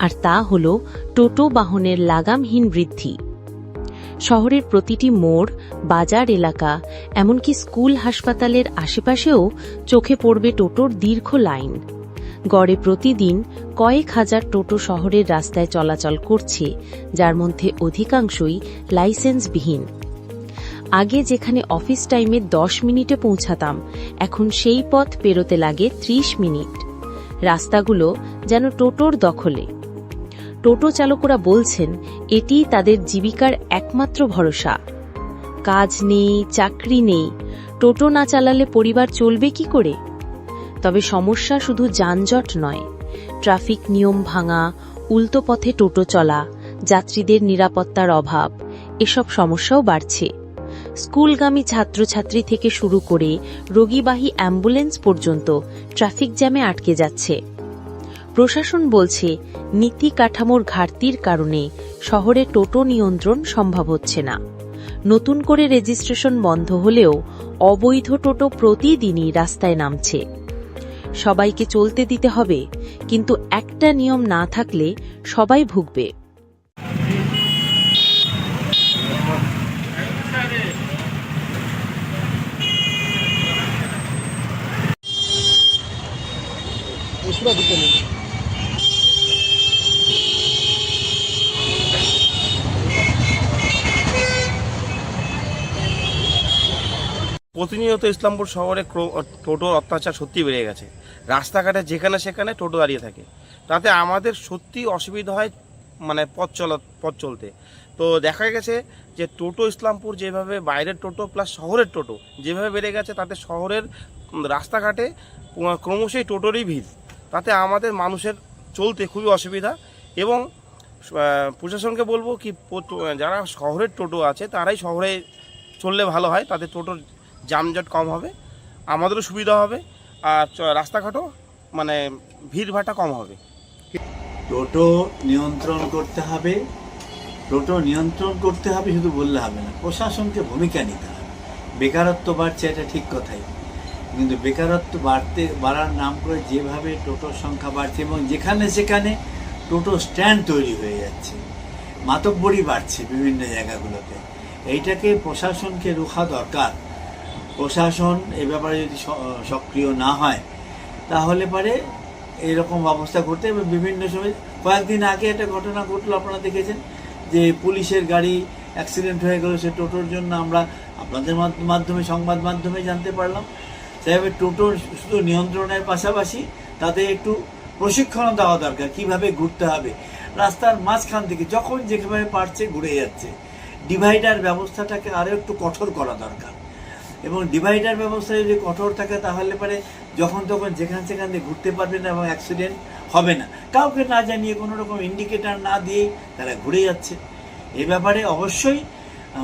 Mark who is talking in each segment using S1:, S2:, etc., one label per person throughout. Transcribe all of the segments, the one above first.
S1: আর তা হল টোটো বাহনের লাগামহীন বৃদ্ধি। শহরের প্রতিটি মোড়, বাজার এলাকা, এমনকি স্কুল হাসপাতালের আশেপাশেও চোখে পড়বে টোটোর দীর্ঘ লাইন। গড়ে প্রতিদিন কয়েক হাজার টোটো শহরের রাস্তায় চলাচল করছে, যার মধ্যে অধিকাংশই লাইসেন্সবিহীন। আগে যেখানে অফিস টাইমে দশ মিনিটে পৌঁছাতাম, এখন সেই পথ পেরোতে লাগে ত্রিশ মিনিট। রাস্তাগুলো যেন টোটোর দখলে। টোটো চালকরা বলছেন, এটি তাদের জীবিকার একমাত্র ভরসা। কাজ নেই, চাকরি নেই, টোটো না চালালে পরিবার চলবে কি করে? তবে সমস্যা শুধু যানজট নয়। ট্রাফিক নিয়ম ভাঙা, উল্টো পথে টোটো চলা, যাত্রীদের নিরাপত্তার অভাব, এসব সমস্যাও বাড়ছে। স্কুলগামী ছাত্রছাত্রী থেকে শুরু করে রোগীবাহী অ্যাম্বুলেন্স পর্যন্ত ট্রাফিক জ্যামে আটকে যাচ্ছে। প্রশাসন বলছে, নীতি কাঠামোর ঘাটতির কারণে শহরে টোটো নিয়ন্ত্রণ সম্ভব হচ্ছে না। নতুন করে রেজিস্ট্রেশন বন্ধ হলেও অবৈধ টোটো প্রতিদিনই রাস্তায় নামছে। সবাইকে চলতে দিতে হবে, কিন্তু একটা নিয়ম না থাকলে সবাই ভুগবে।
S2: প্রতিনিয়ত ইসলামপুর শহরে টোটোর অত্যাচার সত্যি বেড়ে গেছে। রাস্তাঘাটে যেখানে সেখানে টোটো দাঁড়িয়ে থাকে। তাতে আমাদের সত্যি অসুবিধা হয় মানে পথ চলা পথ চলতে। তো দেখা গেছে যে টোটো ইসলামপুর যেভাবে বাইরের টোটো প্লাস শহরের টোটো যেভাবে বেড়ে গেছে, তাতে শহরের রাস্তাঘাটে ক্রমশই টোটোরই ভিড়। তাতে আমাদের মানুষের চলতে খুবই অসুবিধা এবং প্রশাসনকে বলব কি যারা শহরের টোটো আছে, তারাই শহরে চললে ভালো হয়। তাদের টোটোর যানজট কম হবে, আমাদেরও সুবিধা হবে, আর রাস্তাঘাটও মানে ভিড়ভাটা কম হবে।
S3: টোটো নিয়ন্ত্রণ করতে হবে, টোটো নিয়ন্ত্রণ করতে হবে শুধু বললে হবে না, প্রশাসনকে ভূমিকা নিতে হবে। বেকারত্ব বাড়ছে, এটা ঠিক কথাই। কিন্তু বেকারত্ব বাড়তে, বাড়ার নাম করে যেভাবে টোটোর সংখ্যা বাড়ছে এবং যেখানে সেখানে টোটো স্ট্যান্ড তৈরি হয়ে যাচ্ছে মাতব্বরি বাড়ছে বিভিন্ন জায়গাগুলোতে। এইটাকে প্রশাসনকে রোখা দরকার। প্রশাসন এ ব্যাপারে যদি সক্রিয় না হয়, তাহলে পরে এরকম অবস্থা ঘটতে এবং বিভিন্ন সময়, কয়েকদিন আগে একটা ঘটনা ঘটলো, আপনারা দেখেছেন? যে পুলিশের গাড়ি অ্যাক্সিডেন্ট হয়ে গেল, সে টোটোর জন্য আমরা আপনাদের মাধ্য- মাধ্যমে, সংবাদ মাধ্যমে জানতে পারলাম। সেভাবে টোটোর শুধু নিয়ন্ত্রণের পাশাপাশি তাদের একটু প্রশিক্ষণ দেওয়া দরকার, কীভাবে ঘুরতে হবে। রাস্তার মাঝখান থেকে যখন যেভাবে পারছে, ঘুরে যাচ্ছে। ডিভাইডার ব্যবস্থাটাকে আরও একটু কঠোর করা দরকার। এবং ডিভাইডার ব্যবস্থা যদি কঠোর থাকে, তাহলে পরে যখন তখন যেখান সেখান দিয়ে ঘুরতে পারবে না এবং অ্যাক্সিডেন্ট হবে না। কাউকে না জানিয়ে, কোনো রকম ইন্ডিকেটার না দিয়ে তারা ঘুরে যাচ্ছে। এ ব্যাপারে অবশ্যই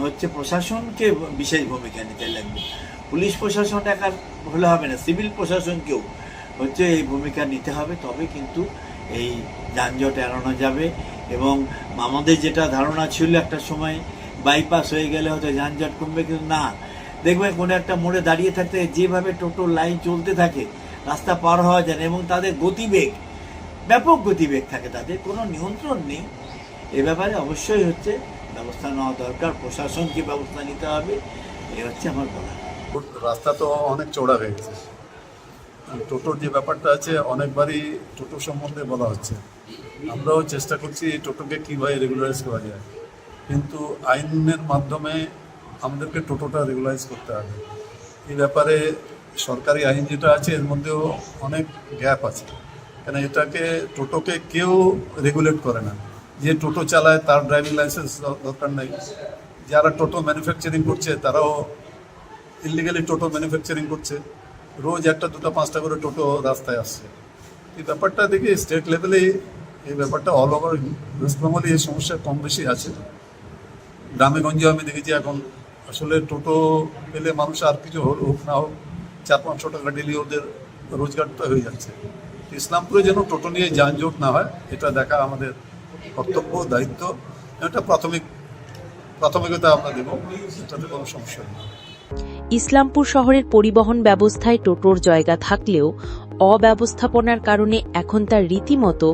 S3: হচ্ছে প্রশাসনকে বিশেষ ভূমিকা নিতে লাগবে। পুলিশ প্রশাসন একার হলে হবে না, সিভিল প্রশাসনকেও হচ্ছে এই ভূমিকা নিতে হবে। তবে কিন্তু এই যানজট এড়ানো যাবে এবং আমাদের যেটা ধারণা ছিল একটা সময় বাইপাস হয়ে গেলে হয়তো যানজট কমবে, কিন্তু না। দেখবে কোনো একটা মোড়ে দাঁড়িয়ে থাকতে যেভাবে টোটো লাইন চলতে থাকে, রাস্তা পার হওয়া যায় না এবং তাদের গতিবেগ, ব্যাপক গতিবেগ থাকে তাদের, কোনো নিয়ন্ত্রণ নেই। এ ব্যাপারে অবশ্যই হচ্ছে ব্যবস্থা নেওয়া দরকার, প্রশাসনকে ব্যবস্থা নিতে হবে, এ হচ্ছে আমার বলা
S4: রাস্তা তো অনেক চওড়া হয়ে গেছে। টোটোর যে ব্যাপারটা আছে, অনেকবারই টোটো সম্বন্ধে বলা হচ্ছে। আমরাও চেষ্টা করছি টোটোকে কীভাবে রেগুলারাইজ করা যায়। কিন্তু আইনের মাধ্যমে আমাদেরকে টোটোটা রেগুলাইজ করতে হবে। এই ব্যাপারে সরকারি আইন যেটা আছে, এর মধ্যেও অনেক গ্যাপ আছে। কেন এটাকে টোটোকে কেউ রেগুলেট করে না। যে টোটো চালায়, তার ড্রাইভিং লাইসেন্স দরকার নেই। যারা টোটো ম্যানুফ্যাকচারিং করছে, তারাও ইলিগালি টোটো ম্যানুফ্যাকচারিং করছে। রোজ একটা, দুটো, পাঁচটা করে টোটো রাস্তায় আসছে। এই ব্যাপারটা দেখি স্টেট লেভেলে এই ব্যাপারটা অল ওভার ওয়েস্ট বেঙ্গলে এই সমস্যা কম বেশি আছে। গ্রামে গঞ্জে আমি দেখেছি এখন আসলে টোটো পেলে মানুষ আর কিছু হোক না হোক, চার পাঁচশো টাকা ডেলি ওদের রোজগারটা হয়ে যাচ্ছে। ইসলামপুরে যেন টোটো নিয়ে যানজট না হয়, এটা দেখা আমাদের কর্তব্য, দায়িত্ব। এটা প্রাথমিক, প্রাথমিকতা আমরা দেবো, এটাতে কোনো সমস্যা নেই।
S1: ইসলামপুর শহরের পরিবহন ব্যবস্থায় টোটোর জায়গা থাকলেও অব্যবস্থাপনার কারণে এখন তার রীতিমতো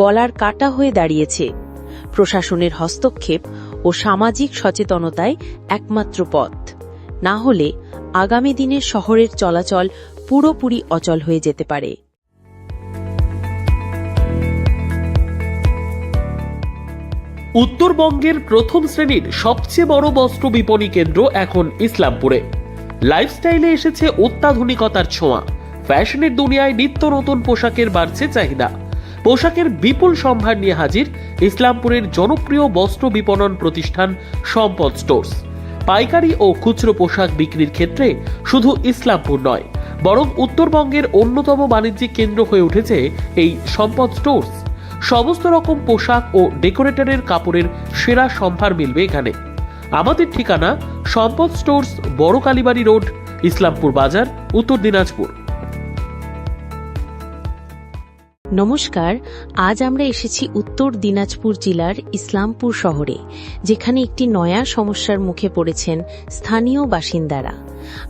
S1: গলার কাটা হয়ে দাঁড়িয়েছে। প্রশাসনের হস্তক্ষেপ ও সামাজিক সচেতনতায় একমাত্র পথ। না হলে আগামী দিনে শহরের চলাচল পুরোপুরি অচল হয়ে যেতে পারে।
S5: উত্তরবঙ্গের প্রথম শ্রেণির সবচেয়ে বড় বস্ত্র বিপণী কেন্দ্র এখন ইসলামপুরে। লাইফস্টাইলে এসেছে অত্যাধুনিকতার ছোঁয়া। ফ্যাশনের দুনিয়ায় নিত্য নতুন পোশাকের বাড়ছে চাহিদা। পোশাকের বিপুল সম্ভার নিয়ে হাজির ইসলামপুরের জনপ্রিয় বস্ত্র বিপণন প্রতিষ্ঠান সম্পদ স্টোর্স। পাইকারি ও খুচরো পোশাক বিক্রির ক্ষেত্রে শুধু ইসলামপুর নয়, বরং উত্তরবঙ্গের অন্যতম বাণিজ্যিক কেন্দ্র হয়ে উঠেছে এই সম্পদ স্টোর্স। সমস্ত রকম পোশাক ও ডেকোরেটরের কাপড়ের সেরা সম্ভার মিলবে এখানে। আমাদের ঠিকানা সম্পদ স্টোর্স বড় কালীবাড়ি রোড, ইসলামপুর বাজার, উত্তর দিনাজপুর।
S1: নমস্কার, আজ আমরা এসেছি উত্তর দিনাজপুর জেলার ইসলামপুর শহরে, যেখানে একটি নয়া সমস্যার মুখে পড়েছেন স্থানীয় বাসিন্দারা।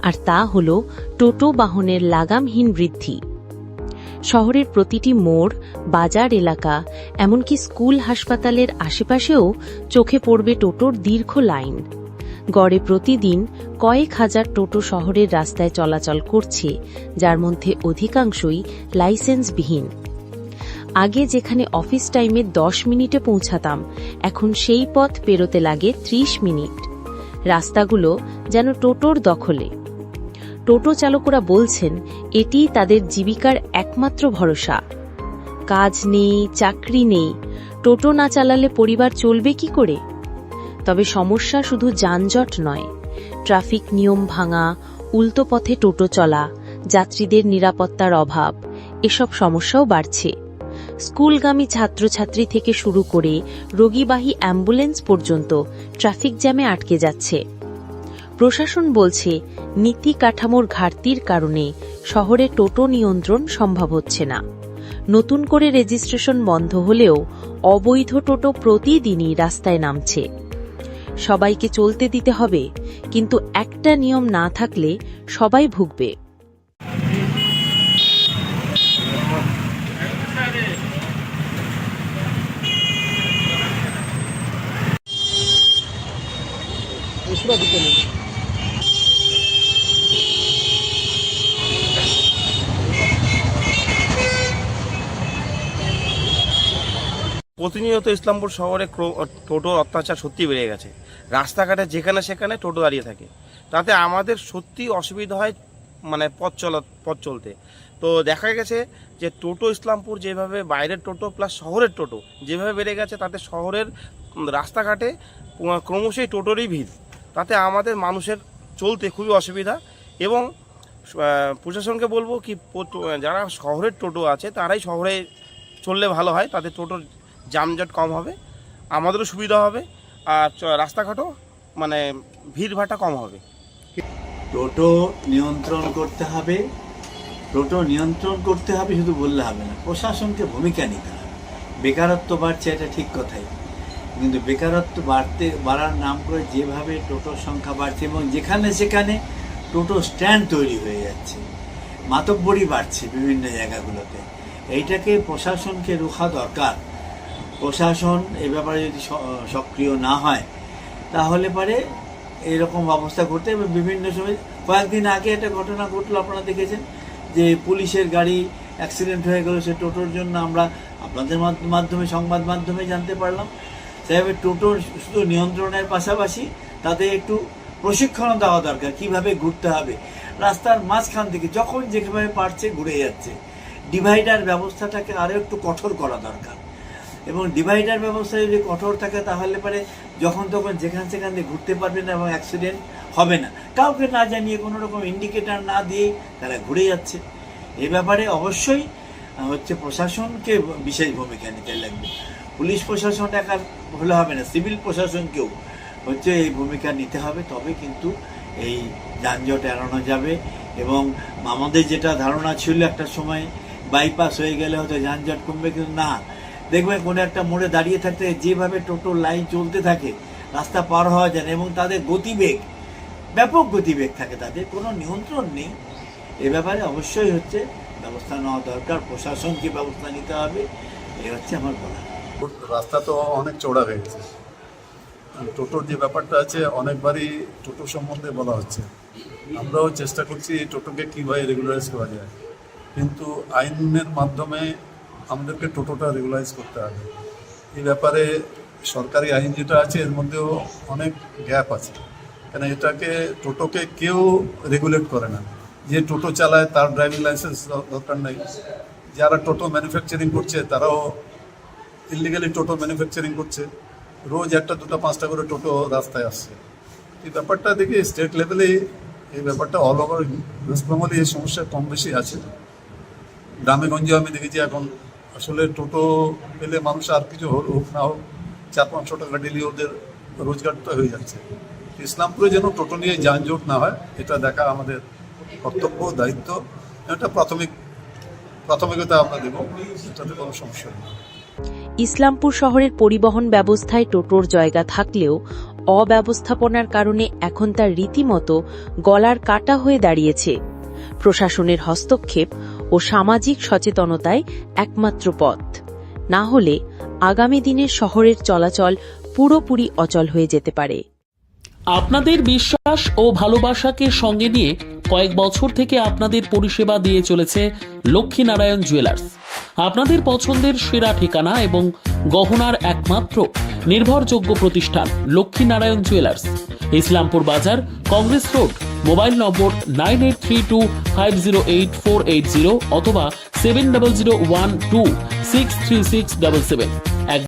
S1: আর তা হল টোটো বাহনের লাগামহীন বৃদ্ধি। শহরের প্রতিটি মোড়, বাজার এলাকা, এমনকি স্কুল হাসপাতালের আশেপাশেও চোখে পড়বে টোটোর দীর্ঘ লাইন। গড়ে প্রতিদিন কয়েক হাজার টোটো শহরের রাস্তায় চলাচল করছে, যার মধ্যে অধিকাংশই লাইসেন্সবিহীন। আগে যেখানে অফিস টাইমে দশ মিনিটে পৌঁছাতাম, এখন সেই পথ পেরোতে লাগে ত্রিশ মিনিট। রাস্তাগুলো যেন টোটোর দখলে। টোটো চালকরা বলছেন, এটি তাদের জীবিকার একমাত্র ভরসা। কাজ নেই, চাকরি নেই। টোটো না চালালে পরিবার চলবে কি করে? তবে সমস্যা শুধু যানজট নয়। ট্রাফিক নিয়ম ভাঙা, উল্টো পথে টোটো চলা, যাত্রীদের নিরাপত্তার অভাব, এসব সমস্যাও বাড়ছে। স্কুলগামী ছাত্রছাত্রী থেকে শুরু করে রোগীবাহী অ্যাম্বুলেন্স পর্যন্ত ট্রাফিক জ্যামে আটকে যাচ্ছে। প্রশাসন বলছে, নীতি কাঠামোর ঘাটতির কারণে শহরে টোটো নিয়ন্ত্রণ সম্ভব হচ্ছে না। নতুন করে রেজিস্ট্রেশন বন্ধ হলেও অবৈধ টোটো প্রতিদিনই রাস্তায় নামছে। সবাইকে চলতে দিতে হবে, কিন্তু একটা নিয়ম না থাকলে সবাই ভুগবে।
S2: প্রতিনিয়ত ইসলামপুর শহরে টোটোর অত্যাচার সত্যি বেড়ে গেছে। রাস্তাঘাটে যেখানে সেখানে টোটো দাঁড়িয়ে থাকে। তাতে আমাদের সত্যি অসুবিধা হয় মানে পথ চলা পথ চলতে। তো দেখা গেছে যে টোটো ইসলামপুর যেভাবে বাইরের টোটো প্লাস শহরের টোটো যেভাবে বেড়ে গেছে, তাতে শহরের রাস্তাঘাটে ক্রমশই টোটোরই ভিড়। তাতে আমাদের মানুষের চলতে খুবই অসুবিধা এবং প্রশাসনকে বলব কি যারা শহরের টোটো আছে, তারাই শহরে চললে ভালো হয়, তাতে টোটোর যানজট কম হবে, আমাদেরও সুবিধা হবে, আর রাস্তাঘাটও মানে ভিড়ভাটা কম হবে।
S3: টোটো নিয়ন্ত্রণ করতে হবে, টোটো নিয়ন্ত্রণ করতে হবে শুধু বললে হবে না, প্রশাসনকে ভূমিকা নিতে হবে। বেকারত্ব বাড়ছে, এটা ঠিক কথাই। কিন্তু বেকারত্ব বাড়তে, বাড়ার নাম করে যেভাবে টোটোর সংখ্যা বাড়ছে এবং যেখানে সেখানে টোটো স্ট্যান্ড তৈরি হয়ে যাচ্ছে, মাতব্বরি বাড়ছে বিভিন্ন জায়গাগুলোতে। এইটাকে প্রশাসনকে রোখা দরকার। প্রশাসন এ ব্যাপারে যদি সক্রিয় না হয়, তাহলে পরে এরকম অবস্থা করতে এবং বিভিন্ন সময়, কয়েকদিন আগে একটা ঘটনা ঘটলো, আপনারা দেখেছেন? যে পুলিশের গাড়ি অ্যাক্সিডেন্ট হয়ে গেল, সে টোটোর জন্য আমরা আপনাদের মাধ্য- মাধ্যমে, সংবাদ মাধ্যমে জানতে পারলাম। সেভাবে টোটোর শুধু নিয়ন্ত্রণের পাশাপাশি তাদের একটু প্রশিক্ষণও দেওয়া দরকার, কীভাবে ঘুরতে হবে। রাস্তার মাঝখান থেকে যখন যেভাবে পারছে ঘুরে যাচ্ছে। ডিভাইডার ব্যবস্থাটাকে আরও একটু কঠোর করা দরকার। এবং ডিভাইডার ব্যবস্থা যদি কঠোর থাকে, তাহলে পরে যখন তখন যেখান সেখান দিয়ে ঘুরতে পারবে না এবং অ্যাক্সিডেন্ট হবে না। কাউকে না জানিয়ে কোনো রকম ইন্ডিকেটার না দিয়ে তারা ঘুরে যাচ্ছে। এ ব্যাপারে অবশ্যই হচ্ছে প্রশাসনকে বিশেষ ভূমিকা নিতে লাগবে। পুলিশ প্রশাসন একার হলে হবে না। সিভিল প্রশাসনকেও হচ্ছে এই ভূমিকা নিতে হবে, তবে কিন্তু এই যানজট এড়ানো যাবে এবং আমাদের যেটা ধারণা ছিল একটা সময় বাইপাস হয়ে গেলে হয়তো যানজট কমবে, কিন্তু না। দেখবেন কোনো একটা মোড়ে দাঁড়িয়ে থাকতে যেভাবে টোটো লাইন চলতে থাকে, রাস্তা পার হওয়া যায় না এবং তাদের গতিবেগ, ব্যাপক গতিবেগ থাকে তাদের, কোনো নিয়ন্ত্রণ নেই। এ ব্যাপারে অবশ্যই হচ্ছে ব্যবস্থা নেওয়া দরকার, প্রশাসনকে ব্যবস্থা নিতে হবে এই হচ্ছে আমার বলা
S4: রাস্তা তো অনেক চওড়া হয়ে গেছে। টোটোর যে ব্যাপারটা আছে, অনেকবারই টোটো সম্বন্ধে বলা হচ্ছে। আমরাও চেষ্টা করছি টোটোকে কীভাবে রেগুলারাইজ করা যায়। কিন্তু আইনের মাধ্যমে আমাদেরকে টোটোটা রেগুলারাইজ করতে হবে। এই ব্যাপারে সরকারি আইন যেটা আছে, এর মধ্যেও অনেক গ্যাপ আছে। কেন এটাকে, টোটোকে কেউ রেগুলেট করে না। যে টোটো চালায়, তার ড্রাইভিং লাইসেন্স দরকার নেই। যারা টোটো ম্যানুফ্যাকচারিং করছে, তারাও ইলিগালি টোটো ম্যানুফ্যাকচারিং করছে, রোজ একটা, দুটো, পাঁচটা করে টোটো রাস্তায় আসছে। এই ব্যাপারটা দেখি স্টেট লেভেলে এই ব্যাপারটা অল ওভার ওয়েস্ট বেঙ্গলে এই সমস্যা কম বেশি আছে। গ্রামে গঞ্জে আমি দেখেছি এখন, আসলে টোটো পেলে মানুষ আর কিছু হোক না হোক, চার, পাঁচশো টাকা ডেলি ওদের রোজগারটা হয়ে যাচ্ছে। ইসলামপুরে যেন টোটো নিয়ে যানজট না হয়, এটা দেখা আমাদের কর্তব্য, দায়িত্ব। এটা প্রাথমিক, প্রাথমিকতা আমরা দেবো, এটাতে কোনো সমস্যা নেই।
S1: ইসলামপুর শহরের পরিবহন ব্যবস্থায় টোটোর জায়গা থাকলেও অব্যবস্থাপনার কারণে এখন তার রীতিমতো গলার কাটা হয়ে দাঁড়িয়েছে। প্রশাসনের হস্তক্ষেপ ও সামাজিক সচেতনতায় একমাত্র পথ। না হলে আগামী দিনে শহরের চলাচল পুরোপুরি অচল হয়ে যেতে পারে।
S5: আপনাদের বিশ্বাস ও ভালোবাসাকে সঙ্গে নিয়ে কয়েক বছর থেকে আপনাদের পরিষেবা দিয়ে চলেছে লক্ষ্মীনারায়ণ জুয়েলার্স। আপনাদের পছন্দের সেরা ঠিকানা এবং গহনার একমাত্র নির্ভরযোগ্য প্রতিষ্ঠান Lakshminarayan jewellers. Islampur Bazar, Congress road, mobile number nine eight three two five zero eight four eight zero অথবা seven double zero one two six three six double seven.